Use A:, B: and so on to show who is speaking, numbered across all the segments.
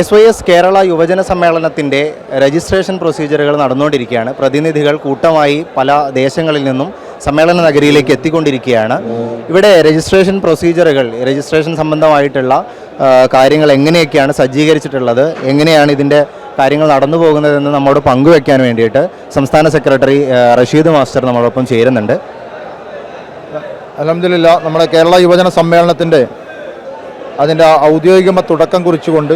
A: S Y S Kerala യുവജന സമ്മേളനത്തിന്റെ registration പ്രൊസീജിയറുകൾ നടന്നുകൊണ്ടിരിക്കുകയാണ്. പ്രതിനിധികൾ കൂട്ടമായി പല ദേശങ്ങളിൽ നിന്നും സമ്മേളന നഗരിയിലേക്ക് എത്തിക്കൊണ്ടിരിക്കുകയാണ്. ഇവിടെ രജിസ്ട്രേഷൻ പ്രൊസീജിയറുകൾ രജിസ്ട്രേഷൻ സംബന്ധമായിട്ടുള്ള കാര്യങ്ങൾ എങ്ങനെയൊക്കെയാണ് സജ്ജീകരിച്ചിട്ടുള്ളത് എങ്ങനെയാണ് ഇതിന്റെ കാര്യങ്ങൾ നടന്നു പോകുന്നതെന്ന് നമ്മോട് പങ്കുവെക്കാൻ വേണ്ടിയിട്ട് സംസ്ഥാന സെക്രട്ടറി റഷീദ് മാസ്റ്റർ നമ്മളോടൊപ്പം ചേരുന്നുണ്ട്.
B: അലഹമില്ല നമ്മുടെ കേരള യുവജന സമ്മേളനത്തിന്റെ അതിന്റെ ഔദ്യോഗിക തുടക്കം കുറിച്ചുകൊണ്ട്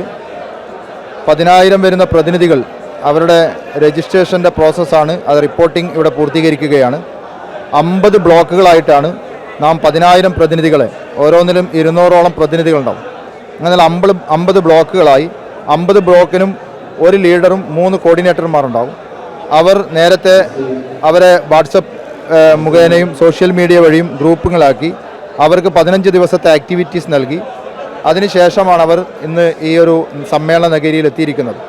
B: പതിനായിരം വരുന്ന പ്രതിനിധികൾ അവരുടെ രജിസ്ട്രേഷന്റെ പ്രോസസ്സാണ്. അത് റിപ്പോർട്ടിംഗ് ഇവിടെ പൂർത്തീകരിക്കുകയാണ്. അമ്പത് ബ്ലോക്കുകളായിട്ടാണ് നാം പതിനായിരം പ്രതിനിധികളെ ഓരോന്നിലും ഇരുന്നൂറോളം പ്രതിനിധികളുണ്ടാവും. അങ്ങനെ അമ്പത് അമ്പത് ബ്ലോക്കുകളായി അമ്പത് ബ്ലോക്കിനും ഒരു ലീഡറും മൂന്ന് കോർഡിനേറ്റർമാരുണ്ടാവും. അവർ നേരത്തെ അവരെ വാട്സപ്പ് മുഖേനയും സോഷ്യൽ മീഡിയ വഴിയും ഗ്രൂപ്പുകളാക്കി അവർക്ക് പതിനഞ്ച് ദിവസത്തെ ആക്ടിവിറ്റീസ് നൽകി. അതിനുശേഷമാണ് അവർ ഇന്ന് ഈ ഒരു സമ്മേളന നഗരിയിൽ എത്തിയിരിക്കുന്നത്.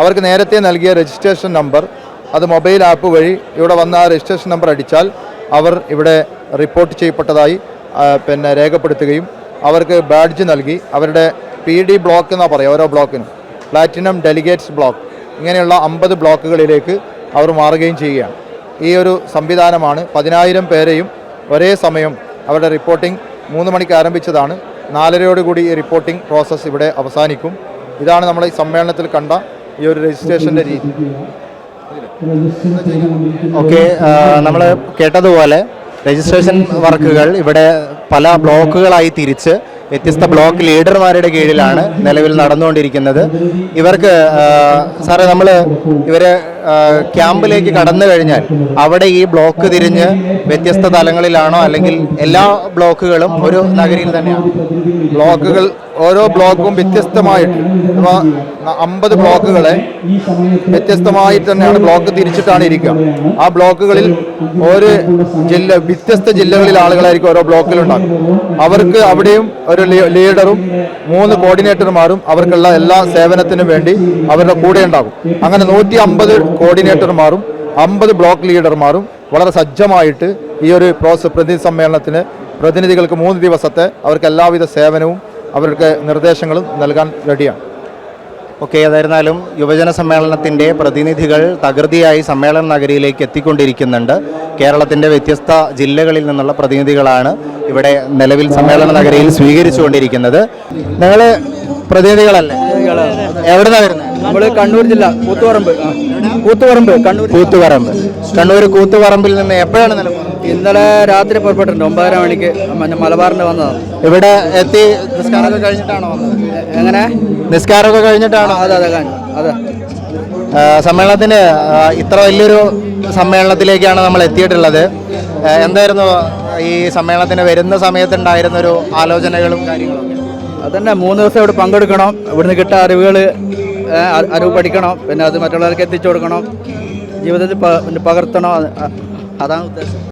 B: അവർക്ക് നേരത്തെ നൽകിയ രജിസ്ട്രേഷൻ നമ്പർ അത് മൊബൈൽ ആപ്പ് വഴി ഇവിടെ വന്ന ആ രജിസ്ട്രേഷൻ നമ്പർ അടിച്ചാൽ അവർ ഇവിടെ റിപ്പോർട്ട് ചെയ്യപ്പെട്ടതായി പിന്നെ രേഖപ്പെടുത്തുകയും അവർക്ക് ബാഡ്ജ് നൽകി. അവരുടെ പി ഡി ബ്ലോക്ക് എന്നാണ് പറയുക ഓരോ ബ്ലോക്കിനും. Platinum delegates block. ഇങ്ങനെയുള്ള അമ്പത് ബ്ലോക്കുകളിലേക്ക് അവർ മാറുകയും ചെയ്യുകയാണ്. ഈ ഒരു സംവിധാനമാണ് പതിനായിരം പേരെയും ഒരേ സമയം അവരുടെ റിപ്പോർട്ടിംഗ് മൂന്ന് മണിക്ക് ആരംഭിച്ചതാണ്. നാലരയോടുകൂടി ഈ റിപ്പോർട്ടിംഗ് പ്രോസസ്സ് ഇവിടെ അവസാനിക്കും. ഇതാണ് നമ്മൾ ഈ സമ്മേളനത്തിൽ കണ്ട ഈ ഒരു രജിസ്ട്രേഷന്റെ രീതി.
A: ഓക്കെ നമ്മൾ കേട്ടതുപോലെ രജിസ്ട്രേഷൻ വർക്കുകൾ ഇവിടെ പല ബ്ലോക്കുകളായി തിരിച്ച് വ്യത്യസ്ത ബ്ലോക്ക് ലീഡർമാരുടെ കീഴിലാണ് നിലവിൽ നടന്നുകൊണ്ടിരിക്കുന്നത്. ഇവർക്ക് സാറേ നമ്മൾ ഇവരെ ക്യാമ്പിലേക്ക് കടന്നു കഴിഞ്ഞാൽ അവിടെ ഈ ബ്ലോക്ക് തിരിഞ്ഞ് വ്യത്യസ്ത തലങ്ങളിലാണോ അല്ലെങ്കിൽ എല്ലാ ബ്ലോക്കുകളും ഒരു നഗരിയിൽ തന്നെയാണ്?
B: ബ്ലോക്കുകൾ ഓരോ ബ്ലോക്കും വ്യത്യസ്തമായിട്ട്. അഥവാ അമ്പത് ബ്ലോക്കുകളെ വ്യത്യസ്തമായിട്ട് തന്നെയാണ് ബ്ലോക്ക് തിരിച്ചിട്ടാണ് ഇരിക്കുക. ആ ബ്ലോക്കുകളിൽ ഒരു ജില്ല വ്യത്യസ്ത ജില്ലകളിൽ ആളുകളായിരിക്കും ഓരോ ബ്ലോക്കിലുണ്ടാകും അവർക്ക് അവിടെയും ഒരു ലീഡറും മൂന്ന് കോർഡിനേറ്റർമാരും അവർക്കുള്ള എല്ലാ സേവനത്തിനും വേണ്ടി അവരുടെ കൂടെ ഉണ്ടാകും. അങ്ങനെ നൂറ്റി അമ്പത് കോർഡിനേറ്റർമാരും അമ്പത് ബ്ലോക്ക് ലീഡർമാരും വളരെ സജ്ജമായിട്ട് ഈ ഒരു പ്രോസസ് പ്രതിനിധി സമ്മേളനത്തിന് പ്രതിനിധികൾക്ക് മൂന്ന് ദിവസത്തെ അവർക്ക് എല്ലാവിധ സേവനവും അവർക്ക് നിർദ്ദേശങ്ങളും നൽകാൻ റെഡിയാണ്
A: ഓക്കെ ഏതായിരുന്നാലും യുവജന സമ്മേളനത്തിന്റെ പ്രതിനിധികൾ തകൃതിയായി സമ്മേളന നഗരിയിലേക്ക് എത്തിക്കൊണ്ടിരിക്കുന്നുണ്ട്. കേരളത്തിന്റെ വ്യത്യസ്ത ജില്ലകളിൽ നിന്നുള്ള പ്രതിനിധികളാണ് ഇവിടെ നിലവിൽ സമ്മേളന നഗരിയിൽ സ്വീകരിച്ചുകൊണ്ടിരിക്കുന്നത്. നിങ്ങൾ പ്രതിനിധികളല്ലേ? എവിടെ നിന്നാണ് വരുന്നത്
C: നമ്മൾ കണ്ണൂർ ജില്ല കൂത്തുപറമ്പ്. കൂത്തുപറമ്പ് കണ്ണൂർ
A: കൂത്തുപറമ്പ്. കണ്ണൂർ കൂത്തുപറമ്പിൽ നിന്ന് എപ്പോഴാണ് നിലപാട്
C: ഇന്നലെ രാത്രി പുറപ്പെട്ടിട്ടുണ്ട് ഒമ്പതര മണിക്ക്. മറ്റേ മലബാറിന് വന്നതാണ്.
A: ഇവിടെ എത്തി നിസ്കാരമൊക്കെ കഴിഞ്ഞിട്ടാണോ വന്നത്?
C: എങ്ങനെ?
A: നിസ്കാരമൊക്കെ കഴിഞ്ഞിട്ടാണോ?
C: അതെ അതെ അതെ.
A: സമ്മേളനത്തിന് ഇത്ര വലിയൊരു സമ്മേളനത്തിലേക്കാണ് നമ്മൾ എത്തിയിട്ടുള്ളത്. എന്തായിരുന്നു ഈ സമ്മേളനത്തിന് വരുന്ന സമയത്തുണ്ടായിരുന്ന ഒരു ആലോചനകളും കാര്യങ്ങളും
C: അതന്നെ മൂന്ന് ദിവസം ഇവിടെ പങ്കെടുക്കണം. ഇവിടുന്ന് കിട്ട അറിവുകൾ അറിവ് പഠിക്കണം. പിന്നെ അത് മറ്റുള്ളവർക്ക് എത്തിച്ചു കൊടുക്കണം. ജീവിതത്തിൽ പകർത്തണം. അതാണ് ഉദ്ദേശം.